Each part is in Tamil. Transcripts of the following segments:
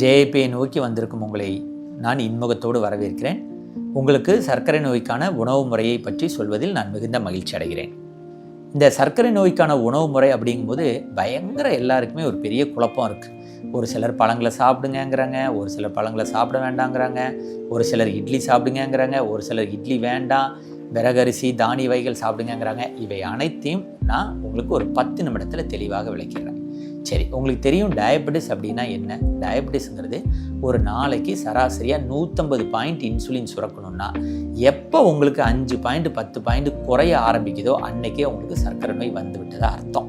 ஜேஏபியை நோக்கி வந்திருக்கும் உங்களை நான் இன்முகத்தோடு வரவேற்கிறேன். உங்களுக்கு சர்க்கரை நோய்க்கான உணவு முறையை பற்றி சொல்வதில் நான் மிகுந்த மகிழ்ச்சி அடைகிறேன். இந்த சர்க்கரை நோய்க்கான உணவு முறை அப்படிங்கும்போது பயங்கர எல்லாருக்குமே ஒரு பெரிய குழப்பம் இருக்குது ஒரு சிலர் பழங்களை சாப்பிடுங்கங்கிறாங்க ஒரு சிலர் பழங்களை சாப்பிட வேண்டாங்கிறாங்க ஒரு சிலர் இட்லி சாப்பிடுங்கங்கிறாங்க ஒரு சிலர் இட்லி வேண்டாம் விறகரிசி தானிய வகைகள் சாப்பிடுங்கங்கிறாங்க. இவை அனைத்தையும் நான் உங்களுக்கு ஒரு பத்து நிமிடத்தில் தெளிவாக விளக்கிறேன் சரி உங்களுக்கு தெரியும் டயபெட்டிஸ் அப்படின்னா என்ன? டயபெட்டிஸ்ங்கிறது ஒரு நாளைக்கு சராசரியாக நூற்றம்பது பாயிண்ட் இன்சுலின் சுரக்கணும்னா எப்போ உங்களுக்கு அஞ்சு பாயிண்ட் பத்து பாயிண்ட் குறைய ஆரம்பிக்குதோ அன்னைக்கே உங்களுக்கு சர்க்கரை நோய் வந்து விட்டதா அர்த்தம்.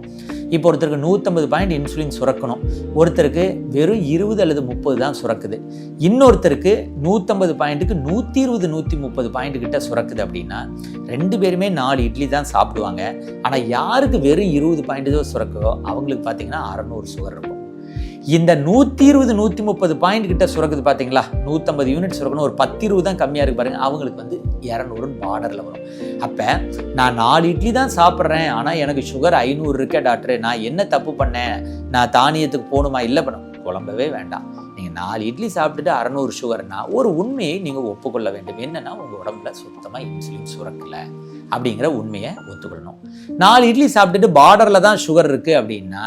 இப்போ ஒருத்தருக்கு நூற்றம்பது பாயிண்ட் இன்சுலின் சுரக்கணும். ஒருத்தருக்கு வெறும் இருபது அல்லது முப்பது தான் சுரக்குது. இன்னொருத்தருக்கு நூற்றம்பது பாயிண்ட்டுக்கு நூற்றி இருபது நூற்றி முப்பது பாயிண்ட் கிட்ட சுரக்குது அப்படின்னா ரெண்டு பேருமே நாலு இட்லி தான் சாப்பிடுவாங்க. ஆனால் யாருக்கு வெறும் இருபது பாயிண்ட் தான் சுரக்குதோ அவங்களுக்கு பார்த்தீங்கன்னா அறநூறு சுகர் இருக்கும். இந்த நூற்றி இருபது நூற்றி முப்பது பாயிண்ட் கிட்ட சுரக்குது பார்த்தீங்களா நூற்றம்பது யூனிட் சுரக்கணும். ஒரு பத்து இருபது தான் கம்மியாக இருக்கு பாருங்கள் அவங்களுக்கு வந்து இரநூறு பார்டரில் வரும். அப்போ நான் நாலு இட்லி தான் சாப்பிட்றேன். ஆனால் எனக்கு சுகர் ஐநூறு இருக்கே டாக்டர் நான் என்ன தப்பு பண்ணேன்? நான் தானியத்துக்கு போகணுமா? இல்லை பண்ண குழம்பவே வேண்டாம். நீங்கள் நாலு இட்லி சாப்பிட்டுட்டு அறநூறு சுகர்னா ஒரு உண்மையை நீங்கள் ஒப்புக்கொள்ள வேண்டும். என்னென்னா உங்கள் உடம்புல சுத்தமாக இன்சுலின் சுரக்கலை. அப்படிங்கிற உண்மையை ஒத்துக்கொள்ளணும். நாலு இட்லி சாப்பிட்டுட்டு பார்டரில் தான் சுகர் இருக்குது அப்படின்னா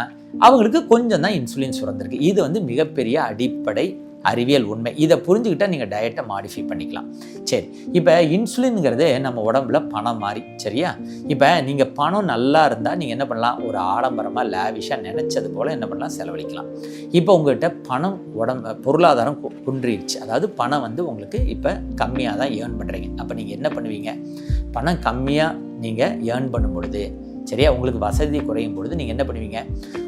அவங்களுக்கு கொஞ்சம் தான் இன்சுலின் சுரந்திருக்கு. இது வந்து மிகப்பெரிய அடிப்படை அறிவியல் உண்மை. இதை புரிஞ்சுக்கிட்டால் நீங்கள் டயட்டை மாடிஃபை பண்ணிக்கலாம். சரி இப்போ இன்சுலின்ங்கிறது நம்ம உடம்புல பணம் மாதிரி சரியா? இப்போ நீங்கள் பணம் நல்லா இருந்தால் நீங்கள் என்ன பண்ணலாம்? ஒரு ஆடம்பரமாக லேவிஷாக நினச்சது போல் என்ன பண்ணலாம்? செலவழிக்கலாம். இப்போ உங்கள்கிட்ட பணம் உடம்பு பொருளாதாரம் குன்றிடுச்சு. அதாவது பணம் வந்து உங்களுக்கு இப்போ கம்மியாக தான் ஏர்ன் பண்ணுறீங்க அப்போ நீங்கள் என்ன பண்ணுவீங்க? பணம் கம்மியாக நீங்கள் ஏர்ன் பண்ணும் பொழுது சரியா? உங்களுக்கு வசதி குறையும் பொழுது நீங்கள் என்ன பண்ணுவீங்க?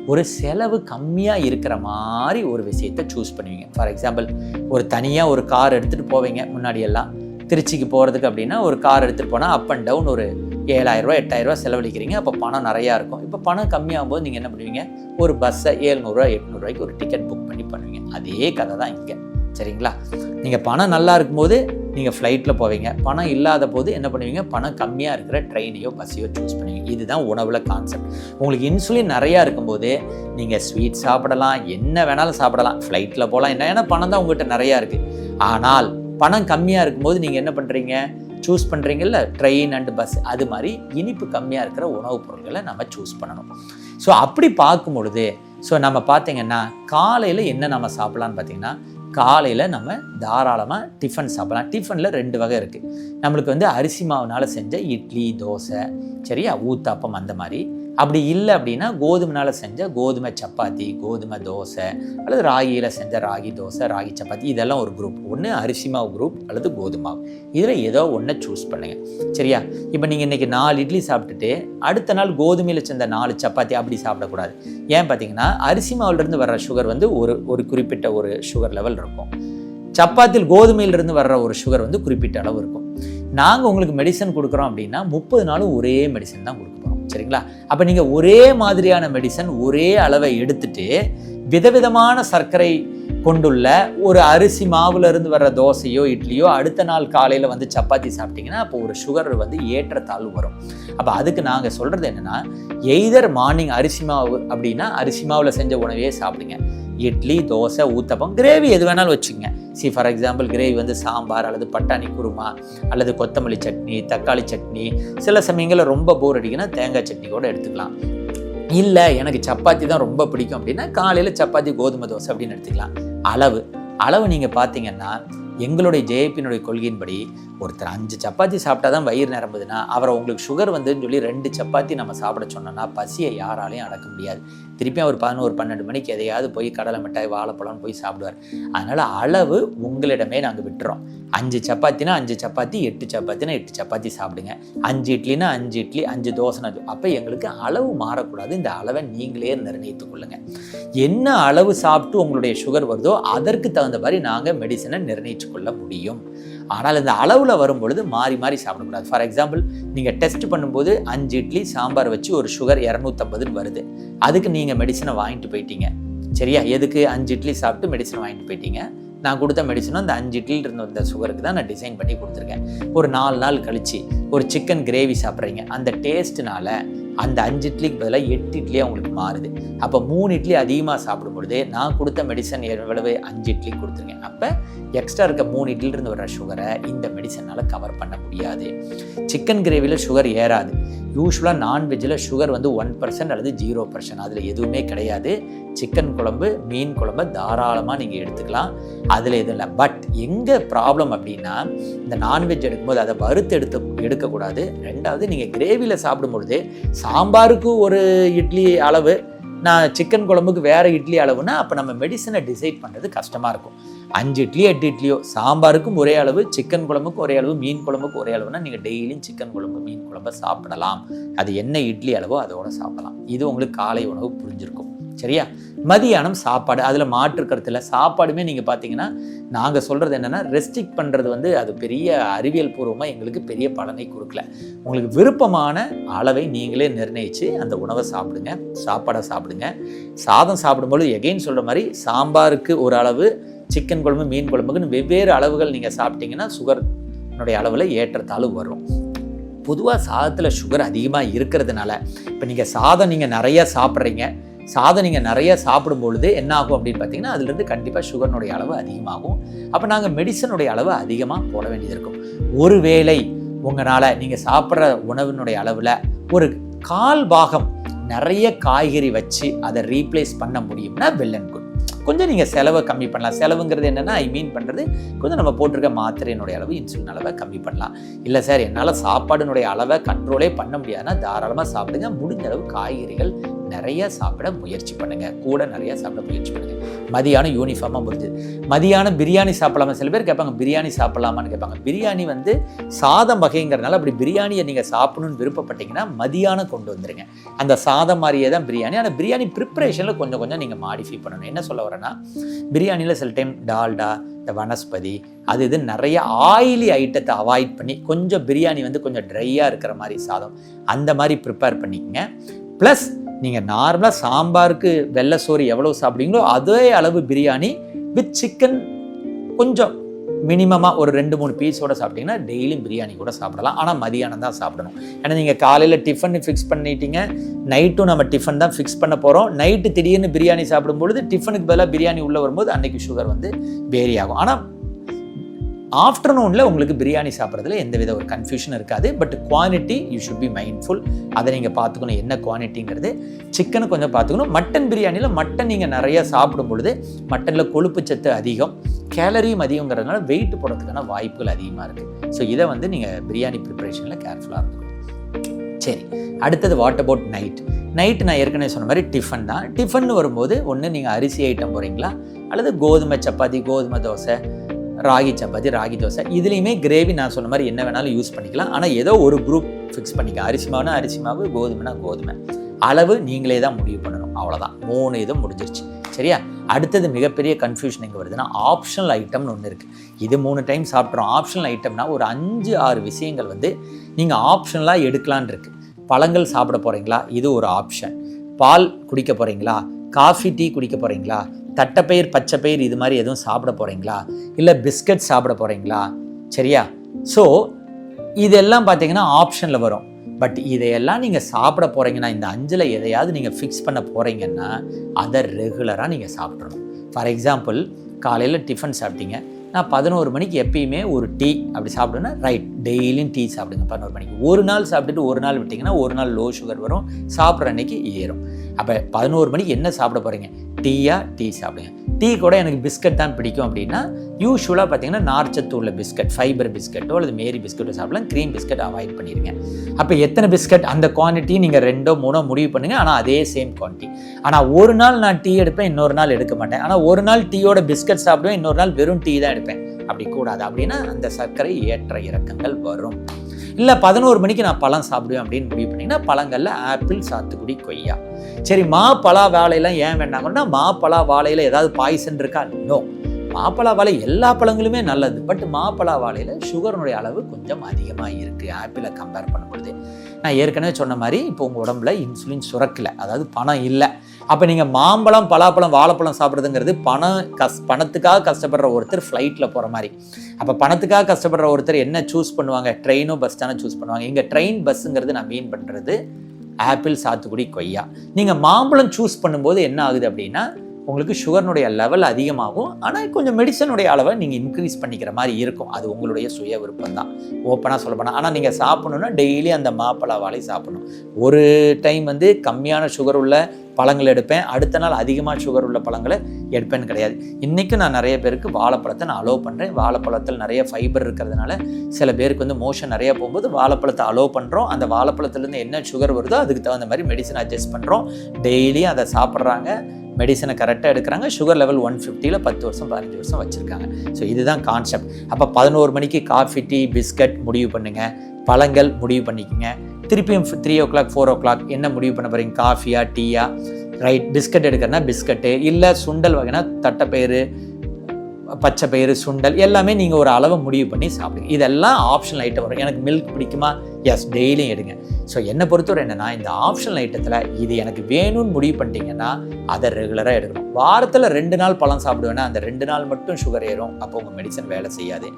ஒரு செலவு கம்மியாக இருக்கிற மாதிரி ஒரு விஷயத்தை சூஸ் பண்ணுவீங்க. ஃபார் எக்ஸாம்பிள் ஒரு தனியாக ஒரு கார் எடுத்துகிட்டு போவீங்க முன்னாடியெல்லாம் திருச்சிக்கு போகிறதுக்கு அப்படின்னா ஒரு கார் எடுத்துகிட்டு போனால் அப் அண்ட் டவுன் ஒரு ஏழாயிரரூவா எட்டாயிரரூவா செலவழிக்கிறீங்க. அப்போ பணம் நிறையா இருக்கும். இப்போ பணம் கம்மியாகும் போது நீங்கள் என்ன பண்ணுவீங்க? ஒரு பஸ்ஸை ஏழ்நூறுவா எட்நூறுரூவாய்க்கு ஒரு டிக்கெட் புக் பண்ணி பண்ணுவீங்க. அதே கதை தான் இங்கே. சரிங்களா? நீங்கள் பணம் நல்லா இருக்கும்போது நீங்கள் ஃப்ளைட்டில் போவீங்க. பணம் இல்லாத போது என்ன பண்ணுவீங்க? பணம் கம்மியாக இருக்கிற ட்ரெயினையோ பஸ்ஸையோ சூஸ் பண்ணுவீங்க. இதுதான் உணவில் கான்செப்ட் உங்களுக்கு இன்சுலின் நிறையா இருக்கும்போது நீங்கள் ஸ்வீட் சாப்பிடலாம் என்ன வேணாலும் சாப்பிடலாம். ஃப்ளைட்டில் போகலாம் என்ன ஏன்னா பணம் தான் உங்கள்கிட்ட நிறையா இருக்குது ஆனால் பணம் கம்மியாக இருக்கும்போது நீங்கள் என்ன பண்ணுறீங்க சூஸ் பண்ணுறீங்கல்ல ட்ரெயின் அண்ட் பஸ் அது மாதிரி இனிப்பு கம்மியாக இருக்கிற உணவுப் பொருட்களை நம்ம சூஸ் பண்ணணும். ஸோ அப்படி பார்க்கும் பொழுது ஸோ நம்ம பார்த்திங்கன்னா காலையில் என்ன நம்ம சாப்பிட்லான்னு பார்த்தீங்கன்னா காலையில் நம்ம தாராளமாக டிஃபன் சாப்பிட்லாம். டிஃபனில் ரெண்டு வகை இருக்குது நம்மளுக்கு வந்து அரிசி மாவுனால் செஞ்ச இட்லி தோசை சரியா? ஊத்தாப்பம் அந்த மாதிரி. அப்படி இல்லை அப்படின்னா கோதுமைனால் செஞ்ச கோதுமை சப்பாத்தி கோதுமை தோசை அல்லது ராகியில் செஞ்ச ராகி தோசை ராகி சப்பாத்தி இதெல்லாம் ஒரு குரூப் ஒன்று அரிசி மாவு குரூப் அல்லது கோதுமாவு இதில் ஏதோ ஒன்றை சூஸ் பண்ணுங்கள் சரியா? இப்போ நீங்கள் இன்றைக்கி நாலு இட்லி சாப்பிட்டுட்டு அடுத்த நாள் கோதுமையில் செஞ்ச நாலு சப்பாத்தி அப்படி சாப்பிடக்கூடாது. ஏன் பார்த்தீங்கன்னா அரிசி மாவுலேருந்து வர்ற சுகர் வந்து ஒரு ஒரு குறிப்பிட்ட ஒரு சுகர் லெவல் இருக்கும். சப்பாத்தியில் கோதுமையிலிருந்து வர்ற ஒரு சுகர் வந்து குறிப்பிட்ட அளவு இருக்கும். நாங்கள் உங்களுக்கு மெடிசன் கொடுக்குறோம் அப்படின்னா முப்பது நாளும் ஒரே மெடிசன் தான் கொடுக்குறோம் சரிங்களா? அப்போ நீங்கள் ஒரே மாதிரியான மெடிசன் ஒரே அளவை எடுத்துட்டு விதவிதமான சர்க்கரை கொண்டுள்ள ஒரு அரிசி மாவுல இருந்து வர்ற தோசையோ இட்லியோ அடுத்த நாள் காலையில் வந்து சப்பாத்தி சாப்பிட்டீங்கன்னா அப்போ ஒரு சுகர் வந்து ஏற்றத்தாழ்வு வரும். அப்போ அதுக்கு நாங்கள் சொல்கிறது என்னென்னா எய்தர் மார்னிங் அரிசி மாவு அப்படின்னா அரிசி மாவில் செஞ்ச உணவையே சாப்பிடுங்க. இட்லி தோசை ஊத்தப்பம் கிரேவி எது வேணாலும் வச்சுக்கோங்க. சி ஃபார் எக்ஸாம்பிள் கிரேவி வந்து சாம்பார் அல்லது பட்டாணி குருமா அல்லது கொத்தமல்லி சட்னி தக்காளி சட்னி சில சமயங்களில் ரொம்ப போர் அடிக்குன்னா தேங்காய் சட்னி கூட எடுத்துக்கலாம். இல்லை எனக்கு சப்பாத்தி தான் ரொம்ப பிடிக்கும் அப்படின்னா காலையில் சப்பாத்தி கோதுமை தோசை அப்படின்னு எடுத்துக்கலாம். அளவு. அளவு நீங்கள் பார்த்தீங்கன்னா எங்களுடைய ஜேபியினுடைய கொள்கையின்படி ஒருத்தர் அஞ்சு சப்பாத்தி சாப்பிட்டா தான் வயிறு நிரம்புதுன்னா அவரை உங்களுக்கு சுகர் வந்துன்னு சொல்லி ரெண்டு சப்பாத்தி நம்ம சாப்பிட சொன்னோம்னா பசியை யாராலையும் அடக்க முடியாது. திருப்பி அவர் பதினோரு பன்னெண்டு மணிக்கு எதையாவது போய் கடலை மிட்டாய் வாழைப்பழம் போய் சாப்பிடுவார். அதனால் அளவு உங்களிடமே நாங்கள் விட்டுறோம். அஞ்சு சப்பாத்தினா அஞ்சு சப்பாத்தி எட்டு சப்பாத்தினா எட்டு சப்பாத்தி சாப்பிடுங்க. அஞ்சு இட்லினா அஞ்சு இட்லி அஞ்சு தோசைனா அப்போ எங்களுக்கு அளவு மாறக்கூடாது. இந்த அளவை நீங்களே நிர்ணயித்துக் கொள்ளுங்க. என்ன அளவு சாப்பிட்டு உங்களுடைய சுகர் வருதோ அதற்கு தகுந்த மாதிரி நாங்கள் மெடிசனை நிர்ணயித்து கொள்ள முடியும். ஆனால் இந்த அளவில் வரும்பொழுது மாறி மாறி சாப்பிடக்கூடாது. ஃபார் எக்ஸாம்பிள் நீங்கள் டெஸ்ட் பண்ணும்போது அஞ்சு இட்லி சாம்பார் வச்சு ஒரு சுகர் இரநூத்தம்பதுன்னு வருது. அதுக்கு நீங்கள் மெடிசனை வாங்கிட்டு போயிட்டீங்க. சரியா? எதுக்கு? அஞ்சு இட்லி சாப்பிட்டு மெடிசன் வாங்கிட்டு போயிட்டீங்க. நான் கொடுத்த மெடிசனும் அந்த அஞ்சு இட்லியில் இருந்த அந்த சுகருக்கு தான் நான் டிசைன் பண்ணி கொடுத்துருக்கேன். ஒரு நாலு நாள் கழித்து ஒரு சிக்கன் கிரேவி சாப்பிட்றீங்க. அந்த டேஸ்ட்னால அந்த அஞ்சு இட்லிக்கு பதிலாக எட்டு இட்லி அவங்களுக்கு மாறுது. அப்போ மூணு இட்லி அதிகமாக சாப்பிடும் பொழுது நான் கொடுத்த மெடிசன் எவ்வளவு? அஞ்சு இட்லி கொடுத்துருங்க. அப்போ எக்ஸ்ட்ரா இருக்க மூணு இட்லிருந்து வர்ற சுகரை இந்த மெடிசனால் கவர் பண்ண முடியாது. சிக்கன் கிரேவியில் சுகர் ஏறாது. யூஸ்வலாக நான்வெஜ்ஜில் சுகர் வந்து ஒன் பர்சன்ட் அல்லது ஜீரோ பர்சன்ட் அதில் எதுவுமே கிடையாது. சிக்கன் குழம்பு மீன் குழம்பு தாராளமாக நீங்கள் எடுத்துக்கலாம். அதில் எதுவும் இல்லை. பட் எங்கே ப்ராப்ளம் அப்படின்னா இந்த நான்வெஜ் எடுக்கும்போது அதை வறுத்து எடுத்து எடுக்கக்கூடாது. ரெண்டாவது நீங்கள் கிரேவியில் சாப்பிடும்பொழுது சாம்பாருக்கு ஒரு இட்லி அளவு நான் சிக்கன் குழம்புக்கு வேறு இட்லி அளவுன்னா அப்போ நம்ம மெடிசனை டிசைட் பண்ணுறது கஷ்டமாக இருக்கும். அஞ்சு இட்லியோ எட்டு இட்லியோ சாம்பாருக்கும் ஒரே அளவு சிக்கன் குழம்புக்கும் ஒரே அளவு மீன் குழம்புக்கு ஒரே அளவுனா நீங்கள் டெய்லியும் சிக்கன் குழம்பு மீன் குழம்பை சாப்பிடலாம். அது என்ன இட்லி அளவோ அதோட சாப்பிடலாம். இது உங்களுக்கு காலை உணவு புரிஞ்சிருக்கும். சரியா? மதியானம் சாப்பாடு அதில் மாற்று கருத்தில் சாப்பாடுமே நீங்கள் பார்த்தீங்கன்னா நாங்கள் சொல்கிறது என்னென்னா ரெஸ்ட்ரிக்ட் பண்ணுறது வந்து அது பெரிய அறிவியல் பூர்வமாக எங்களுக்கு பெரிய பலனை கொடுக்கல. உங்களுக்கு விருப்பமான அளவை நீங்களே நிர்ணயித்து அந்த உணவை சாப்பிடுங்க. சாப்பாடை சாப்பிடுங்க. சாதம் சாப்பிடும்போது எகெயின் சொல்கிற மாதிரி சாம்பாருக்கு ஒரு அளவு சிக்கன் குழம்பு மீன் குழம்புக்குன்னு வெவ்வேறு அளவுகள் நீங்கள் சாப்பிட்டீங்கன்னா சுகர்னுடைய அளவில் ஏற்றத்தாழ்வு வரும். பொதுவாக சாதத்தில் சுகர் அதிகமாக இருக்கிறதுனால இப்போ நீங்கள் சாதம் நீங்கள் நிறையா சாப்பிட்றீங்க சாதம் நீங்கள் நிறைய சாப்பிடும் பொழுது என்ன ஆகும் அப்படின்னு பார்த்தீங்கன்னா அதுலேருந்து கண்டிப்பாக சுகர்னுடைய அளவு அதிகமாகும். அப்போ நாங்கள் மெடிசனுடைய அளவு அதிகமாக போட வேண்டியது இருக்கும். ஒருவேளை உங்களால் நீங்கள் சாப்பிட்ற உணவினுடைய அளவில் ஒரு கால் பாகம் நிறைய காய்கறி வச்சு அதை ரீப்ளேஸ் பண்ண முடியும்னா வெல் அண்ட் குட். கொஞ்சம் நீங்கள் செலவை கம்மி பண்ணலாம். செலவுங்கிறது என்னென்னா ஐ மீன் பண்ணுறது கொஞ்சம் நம்ம போட்டிருக்க மாத்திரையினுடைய அளவு இன்சுலின் அளவை கம்மி பண்ணலாம். இல்லை சார் என்னால் சாப்பாடுனுடைய அளவை கண்ட்ரோலே பண்ண முடியாதுன்னா தாராளமாக சாப்பிடுங்க. முடிஞ்ச அளவு காய்கறிகள் நிறைய சாப்பிட முயற்சி பண்ணுங்க. கூட நிறைய சாப்பிட முயற்சி பண்ணுங்க. மதியானம் யூனிஃபார்மாக முடிஞ்சது மதியானம் பிரியாணி சாப்பிடலாமா? சில பேர் கேட்பாங்க பிரியாணி சாப்பிடலாமான்னு கேட்பாங்க. பிரியாணி வந்து சாதம் வகைங்கிறனால அப்படி பிரியாணியை நீங்கள் சாப்பிடணும்னு விருப்பப்பட்டீங்கன்னா மதியானம் கொண்டு வந்துருங்க. அந்த சாதம் மாதிரியே தான் பிரியாணி. ஆனால் பிரியாணி ப்ரிப்பரேஷனில் கொஞ்சம் கொஞ்சம் நீங்கள் மாடிஃபை பண்ணணும். என்ன சொல்ல வரேன்னா பிரியாணியில் சில டைம் டால்டா இந்த வனஸ்பதி அது இது நிறைய ஆயிலி ஐட்டத்தை அவாய்ட் பண்ணி கொஞ்சம் பிரியாணி வந்து கொஞ்சம் ட்ரையாக இருக்கிற மாதிரி சாதம் அந்த மாதிரி ப்ரிப்பேர் பண்ணிக்கங்க. ப்ளஸ் நீங்கள் நார்மலாக சாம்பாருக்கு வெள்ளை சோறு எவ்வளோ சாப்பிடுவீங்களோ அதே அளவு பிரியாணி வித் சிக்கன் கொஞ்சம் மினிமமாக ஒரு ரெண்டு மூணு பீஸோட சாப்பிட்டீங்கன்னா டெய்லியும் பிரியாணி கூட சாப்பிடலாம். ஆனால் மதியானம் தான் சாப்பிடணும். ஏன்னா நீங்கள் காலையில் டிஃபன் ஃபிக்ஸ் பண்ணிட்டீங்க. நைட்டும் நம்ம டிஃபன் தான் ஃபிக்ஸ் பண்ண போகிறோம் நைட்டு திடீர்னு பிரியாணி சாப்பிடும்பொழுது டிஃபனுக்கு பதிலாக பிரியாணி உள்ளே வரும்போது அன்றைக்கி சுகர் வந்து வேரி ஆகும். ஆனால் ஆஃப்டர்நூனில் உங்களுக்கு பிரியாணி சாப்பிட்றதுல எந்த வித ஒரு கன்ஃபியூஷன் இருக்காது. But quantity you should be mindful அதை நீங்கள் பார்த்துக்கணும். என்ன குவான்டிட்டிங்கிறது சிக்கனை கொஞ்சம் பார்த்துக்கணும். மட்டன் பிரியாணியில் மட்டன் நீங்கள் நிறையா சாப்பிடும் பொழுது மட்டனில் கொழுப்பு சத்து அதிகம் கேலரியும் அதிகங்கிறதுனால வெயிட் போடுறதுக்கான வாய்ப்புகள் அதிகமாக இருக்குது ஸோ இதை வந்து நீங்கள் பிரியாணி ப்ரிப்பரேஷனில் கேர்ஃபுல்லாக இருக்கணும் சரி. அடுத்தது வாட் அபவுட் நைட் நைட்டு நான் ஏற்கனவே சொன்ன மாதிரி டிஃபன் தான். டிஃபன் வரும்போது ஒன்று நீங்கள் அரிசி ஐட்டம் போகிறீங்களா அல்லது கோதுமை சப்பாத்தி கோதுமை தோசை ராகி சப்பாத்தி ராகி தோசை. இதுலேயுமே கிரேவி நான் சொன்ன மாதிரி என்ன வேணாலும் யூஸ் பண்ணிக்கலாம். ஆனால் ஏதோ ஒரு குரூப் ஃபிக்ஸ் பண்ணிக்க. அரிசி மாவுனா அரிசி மாவு கோதுமைனா கோதுமை. அளவு நீங்களே தான் முடிவு பண்ணணும். அவ்வளோதான் மூணு இதுவும் முடிஞ்சிருச்சு. சரியா? அடுத்தது மிகப்பெரிய கன்ஃபியூஷன் எங்கே வருதுன்னா ஆப்ஷனல் ஐட்டம்னு ஒன்று இருக்குது இது மூணு டைம் சாப்பிட்றோம் ஆப்ஷனல் ஐட்டம்னா ஒரு அஞ்சு ஆறு விஷயங்கள் வந்து நீங்கள் ஆப்ஷனலாக எடுக்கலான் இருக்கு. பழங்கள் சாப்பிட போகிறீங்களா இது ஒரு ஆப்ஷன் பால் குடிக்க போகிறீங்களா காஃபி டீ குடிக்க போகிறீங்களா தட்டைப்பயிர் பச்சைப்பயிர் இது மாதிரி எதுவும் சாப்பிட போகிறீங்களா இல்லை பிஸ்கட் சாப்பிட போகிறீங்களா சரியா? ஸோ இதெல்லாம் பார்த்தீங்கன்னா ஆப்ஷனில் வரும். பட் இதையெல்லாம் நீங்கள் சாப்பிட போகிறீங்கன்னா இந்த அஞ்சில் எதையாவது நீங்கள் ஃபிக்ஸ் பண்ண போகிறீங்கன்னா அதை ரெகுலராக நீங்கள் சாப்பிட்றணும் ஃபார் எக்ஸாம்பிள் காலையில் டிஃபன் சாப்பிட்டீங்க. நான் பதினோரு மணிக்கு எப்பயுமே ஒரு டீ அப்படி சாப்பிடுன்னா ரைட் டெய்லியும் டீ சாப்பிடுங்க பதினோரு மணிக்கு. ஒரு நாள் சாப்பிட்டுட்டு ஒரு நாள் விட்டிங்கன்னா ஒரு நாள் லோ சுகர் வரும் சாப்பிட்ற அன்னைக்கு ஏறும். அப்போ பதினோரு மணிக்கு என்ன சாப்பிட போகிறீங்க டீயா டீ சாப்பிடுங்க. டீ கூட எனக்கு பிஸ்கட் தான் பிடிக்கும் அப்படின்னா யூஸ்வலாக பார்த்தீங்கன்னா நார்ச்சத்து உள்ள பிஸ்கட் ஃபைபர் பிஸ்கட்டோ அல்லது மேரி பிஸ்கட்டோ சாப்பிடலாம். க்ரீம் பிஸ்கட் அவாய்ட் பண்ணிடுங்க அப்போ எத்தனை பிஸ்கட்? அந்த குவான்டிட்டி நீங்கள் ரெண்டோ மூணோ முடிவு பண்ணுங்கள் ஆனால் அதே சேம் குவான்டிட்டி ஆனால் ஒரு நாள் நான் டீ எடுப்பேன் இன்னொரு நாள் எடுக்க மாட்டேன். ஆனால் ஒரு நாள் டீயோட பிஸ்கட் சாப்பிடுவேன் இன்னொரு நாள் வெறும் டீ தான் எடுப்பேன். அப்படி கூடாது அப்படின்னா அந்த சர்க்கரை ஏற்ற இறக்கங்கள் வரும். இல்லை பதினோரு மணிக்கு நான் பழம் சாப்பிடுவேன் அப்படின்னு முடிவு பண்ணிங்கன்னா பழங்களில் ஆப்பிள் சாத்துக்குடி கொய்யா. சரி மா பலா வாழையெல்லாம் ஏன் வேண்டாங்கன்னா மா பலா வாழையில் ஏதாவது பாய்சன் இருக்கா? நோ மாப்பழா வாழை எல்லா பழங்களுமே நல்லது. பட் மாப்பழா வாழையில் சுகரனுடைய அளவு கொஞ்சம் அதிகமாக இருக்குது ஆப்பிளை கம்பேர் பண்ணும்பொழுது. நான் ஏற்கனவே சொன்ன மாதிரி இப்போ உங்கள் உடம்புல இன்சுலின் சுரக்கலை. அதாவது பணம் இல்லை. அப்போ நீங்கள் மாம்பழம் பலாப்பழம் வாழைப்பழம் சாப்பிட்றதுங்கிறது பணம் கஸ் பணத்துக்காக கஷ்டப்படுற ஒருத்தர் ஃப்ளைட்டில் போகிற மாதிரி. அப்போ பணத்துக்காக கஷ்டப்படுற ஒருத்தர் என்ன சூஸ் பண்ணுவாங்க? ட்ரெயினோ பஸ் தானே சூஸ் பண்ணுவாங்க. இங்கே ட்ரெயின் பஸ்ஸுங்கிறது நான் மீன் பண்ணுறது ஆப்பிள் சாத்துக்குடி கொய்யா. நீங்கள் மாம்பழம் சூஸ் பண்ணும்போது என்ன ஆகுது அப்படின்னா உங்களுக்கு சுகர்னுடைய லெவல் அதிகமாகும். ஆனால் கொஞ்சம் மெடிசனுடைய அளவை நீங்கள் இன்க்ரீஸ் பண்ணிக்கிற மாதிரி இருக்கும். அது உங்களுடைய சுய விருப்பம் தான். ஓப்பனாக சொல்ல போனால் ஆனால் நீங்கள் சாப்பிடணுன்னா டெய்லி அந்த மாப்பழ வாழை சாப்பிடணும். ஒரு டைம் வந்து கம்மியான சுகர் உள்ள பழங்கள் எடுப்பேன். அடுத்த நாள் அதிகமாக சுகர் உள்ள பழங்களை எடுப்பேன்னு கிடையாது. இன்றைக்கும் நான் நிறைய பேருக்கு வாழைப்பழத்தை நான் அலோவ் பண்ணுறேன் வாழைப்பழத்தில் நிறைய ஃபைபர் இருக்கிறதுனால சில பேருக்கு வந்து மோஷன் நிறைய போகும்போது வாழைப்பழத்தை அலோவ் பண்ணுறோம் அந்த வாழைப்பழத்துலேருந்து என்ன சுகர் வருதோ அதுக்கு தகுந்த மாதிரி மெடிசன் அட்ஜஸ்ட் பண்ணுறோம் டெய்லியும் அதை சாப்பிட்றாங்க. மெடிசனை கரெக்டாக எடுக்கிறாங்க. சுகர் லெவல் ஒன் ஃபிஃப்டியில் பத்து வருஷம் பதினஞ்சு வருஷம் வச்சுருக்காங்க. ஸோ இதுதான் கான்செப்ட் அப்போ பதினோரு மணிக்கு காஃபி டீ பிஸ்கட் முடிவு பண்ணுங்கள் பழங்கள் முடிவு பண்ணிக்கோங்க. திருப்பியும் three o'clock four o'clock என்ன முடிவு பண்ண போகிறீங்க காஃபியா டீயா? ரைட் பிஸ்கட் எடுக்கிறனா பிஸ்கட்டு. இல்லை சுண்டல் வகைனா தட்டைப்பயிறு பச்சை பயிறு சுண்டல் எல்லாமே நீங்கள் ஒரு அளவை முடிவு பண்ணி சாப்பிடுங்க. இதெல்லாம் ஆப்ஷனல் ஐட்டம் வரும். எனக்கு மில்க் பிடிக்குமா? எஸ் டெய்லியும் எடுங்க. ஸோ என்னை பொறுத்தவரை என்னென்னா இந்த ஆப்ஷனல் ஐட்டத்தில் இது எனக்கு வேணும்னு முடிவு பண்ணிட்டீங்கன்னா அதை ரெகுலராக எடுக்கணும். வாரத்தில் ரெண்டு நாள் பழம் சாப்பிடுவேன்னா அந்த ரெண்டு நாள் மட்டும் சுகர் ஏறும். அப்போ உங்கள் மெடிசன் வேலை செய்யாது.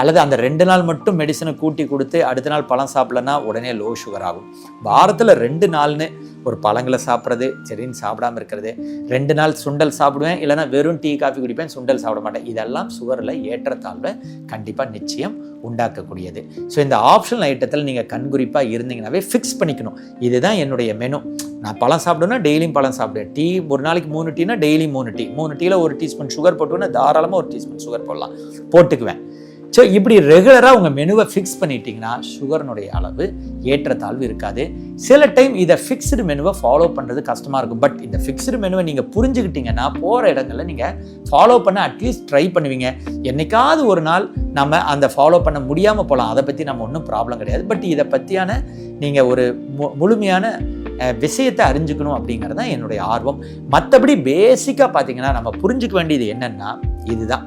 அல்லது அந்த ரெண்டு நாள் மட்டும் மெடிசனை கூட்டி கொடுத்து அடுத்த நாள் பழம் சாப்பிடலன்னா உடனே லோ சுகர் ஆகும். வாரத்தில் ரெண்டு நாள்னு ஒரு பழங்களை சாப்பிட்றது சரின்னு சாப்பிடாம இருக்கிறது ரெண்டு நாள் சுண்டல் சாப்பிடுவேன் இல்லைனா வெறும் டீ காஃபி குடிப்பேன் சுண்டல் சாப்பிட மாட்டேன். இதெல்லாம் சுகரில் ஏற்றத்தாழ்வை கண்டிப்பாக நிச்சயம் உண்டாக்கக்கூடியது. ஸோ இந்த ஆப்ஷனல் ஐட்டத்தில் நீங்கள் கண்குறிப்பாக இருந்தீங்கன்னாவே ஃபிக்ஸ் பண்ணிக்கணும். இதுதான் என்னுடைய மெனு நான் பழம் சாப்பிடுன்னா டெய்லியும் பழம் சாப்பிடுவேன். டீ ஒரு நாளைக்கு மூணு டீனா டெய்லி மூணு டீ மூணு டீயில் ஒரு டீஸ்பூன் சுகர் போட்டுன்னா தாராளமாக ஒரு டீஸ்பூன் சுகர் போடலாம். போட்டுக்குவேன். ஸோ இப்படி ரெகுலராக உங்கள் மெனுவை ஃபிக்ஸ் பண்ணிட்டீங்கன்னா சுகரனுடைய அளவு ஏற்றத்தாழ்வு இருக்காது. சில டைம் இதை ஃபிக்ஸ்டு மெனுவை ஃபாலோ பண்ணுறது கஷ்டமாக இருக்கும். பட் இந்த ஃபிக்ஸ்டு மெனுவை நீங்கள் புரிஞ்சுக்கிட்டீங்கன்னா போகிற இடங்களில் நீங்கள் ஃபாலோ பண்ண அட்லீஸ்ட் ட்ரை பண்ணுவீங்க. என்னைக்காவது ஒரு நாள் நம்ம அந்த ஃபாலோ பண்ண முடியாமல் போகலாம் அதை பற்றி நம்ம ஒன்றும் ப்ராப்ளம் கிடையாது. பட் இதை பற்றியான நீங்கள் ஒரு மு முழுமையான விஷயத்தை அறிஞ்சுக்கணும் அப்படிங்கிறது தான் என்னுடைய ஆர்வம். மற்றபடி பேசிக்காக பார்த்தீங்கன்னா நம்ம புரிஞ்சுக்க வேண்டியது என்னென்னா இதுதான்.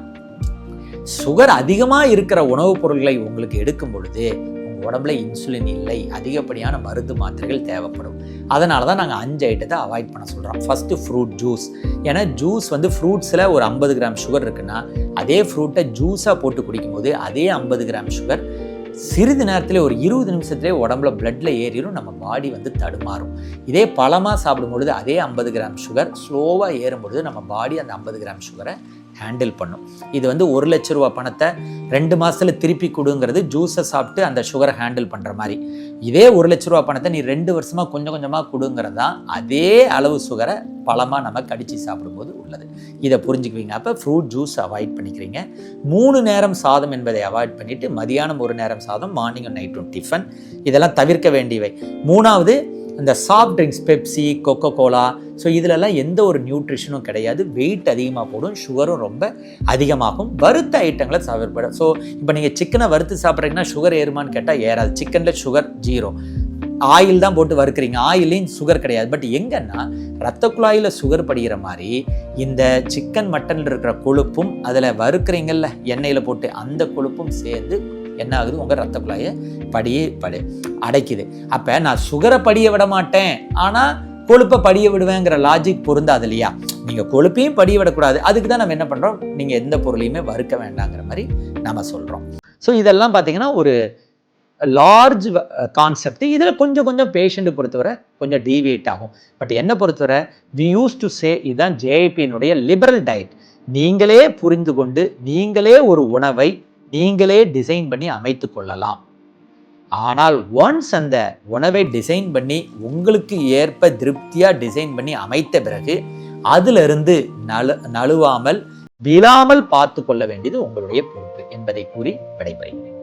சுகர் அதிகமாக இருக்கிற உணவுப் பொருட்களை உங்களுக்கு எடுக்கும் பொழுது உங்கள் உடம்புல இன்சுலின் இல்லை அதிகப்படியான மருந்து மாத்திரைகள் தேவைப்படும். அதனால தான் நாங்கள் அஞ்சு ஐட்டத்தை அவாய்ட் பண்ண சொல்கிறோம் ஃபஸ்ட்டு ஃப்ரூட் ஜூஸ் ஏன்னா ஜூஸ் வந்து ஃப்ரூட்ஸில் ஒரு ஐம்பது கிராம் சுகர் இருக்குன்னா அதே ஃப்ரூட்டை ஜூஸாக போட்டு குடிக்கும்போது அதே ஐம்பது கிராம் சுகர் சிறிது நேரத்தில் ஒரு இருபது நிமிஷத்துலேயே உடம்புல பிளட்டில் ஏறிடும் நம்ம பாடி வந்து தடுமாறும். இதே பழமாக சாப்பிடும் பொழுது அதே ஐம்பது கிராம் சுகர் ஸ்லோவாக ஏறும் பொழுது நம்ம பாடி அந்த ஐம்பது கிராம் சுகரை ஹேண்டில் பண்ணும். இது வந்து ஒரு லட்ச ரூபா பணத்தை ரெண்டு மாதத்தில் திருப்பி கொடுங்கிறது ஜூஸை சாப்பிட்டு அந்த சுகரை ஹேண்டில் பண்ணுற மாதிரி. இதே ஒரு லட்ச ரூபா பணத்தை நீ ரெண்டு வருஷமாக கொஞ்சம் கொஞ்சமாக கொடுங்கிறது தான் அதே அளவு சுகரை பழமாக நம்ம கடித்து சாப்பிடும்போது உள்ளது. இதை புரிஞ்சுக்குவீங்க. அப்போ ஃப்ரூட் ஜூஸ் அவாய்ட் பண்ணிக்கிறீங்க. மூணு நேரம் சாதம் என்பதை அவாய்ட் பண்ணிவிட்டு மதியானம் ஒரு நேரம் சாதம் மார்னிங் நைட்டும் டிஃபன் இதெல்லாம் தவிர்க்க வேண்டியவை. மூணாவது இந்த soft drinks Pepsi Coca Cola so இதிலெல்லாம் எந்த ஒரு நியூட்ரிஷனும் கிடையாது. வெயிட் அதிகமாக போடும் சுகரும் ரொம்ப அதிகமாகும். வறுத்த ஐட்டங்களை சாப்பிடப்படும் ஸோ இப்போ நீங்கள் சிக்கனை வறுத்து சாப்பிட்றீங்கன்னா சுகர் ஏறுமான்னு கேட்டால் ஏறாது. சிக்கனில் சுகர் ஜீரோ ஆயில் தான் போட்டு வறுக்கிறீங்க. ஆயிலையும் சுகர் கிடையாது. பட் எங்கன்னா ரத்த குழாயில் சுகர் படிக்கிற மாதிரி இந்த சிக்கன் மட்டனில் இருக்கிற கொழுப்பும் அதில் வறுக்கிறீங்கல்ல எண்ணெயில் போட்டு அந்த கொழுப்பும் சேர்ந்து என்ன ஆகுது? உங்கள் ரத்த குழாயை படியே படி அடைக்குது. அப்போ நான் சுகரை படிய விட மாட்டேன். ஆனால் கொழுப்பை படிய விடுவேங்கிற லாஜிக் பொருந்தாது இல்லையா? நீங்கள் கொழுப்பையும் படிய விடக்கூடாது. அதுக்கு தான் நம்ம என்ன பண்ணுறோம் நீங்கள் எந்த பொருளையுமே வறுக்க வேண்டாங்கிற மாதிரி நம்ம சொல்கிறோம் ஸோ இதெல்லாம் பார்த்தீங்கன்னா ஒரு லார்ஜ் கான்செப்ட் இதில் கொஞ்சம் கொஞ்சம் பேஷண்ட்டை பொறுத்தவரை கொஞ்சம் டீவியேட் ஆகும். பட் என்னை பொறுத்தவரை வி யூஸ் டு சே இதுதான் ஜேஐபியினுடைய லிபரல் டயட் நீங்களே புரிந்து கொண்டு நீங்களே ஒரு உணவை நீங்களே டிசைன் பண்ணி அமைத்து கொள்ளலாம். ஆனால் ஒன்ஸ் அந்த உணவை டிசைன் பண்ணி உங்களுக்கு ஏற்ப திருப்தியாக டிசைன் பண்ணி அமைத்த பிறகு அதிலிருந்து நழு நழுவாமல் விழாமல் பார்த்து கொள்ள வேண்டியது உங்களுடைய பொறுப்பு என்பதை கூறி விடைபெறுகிறேன்.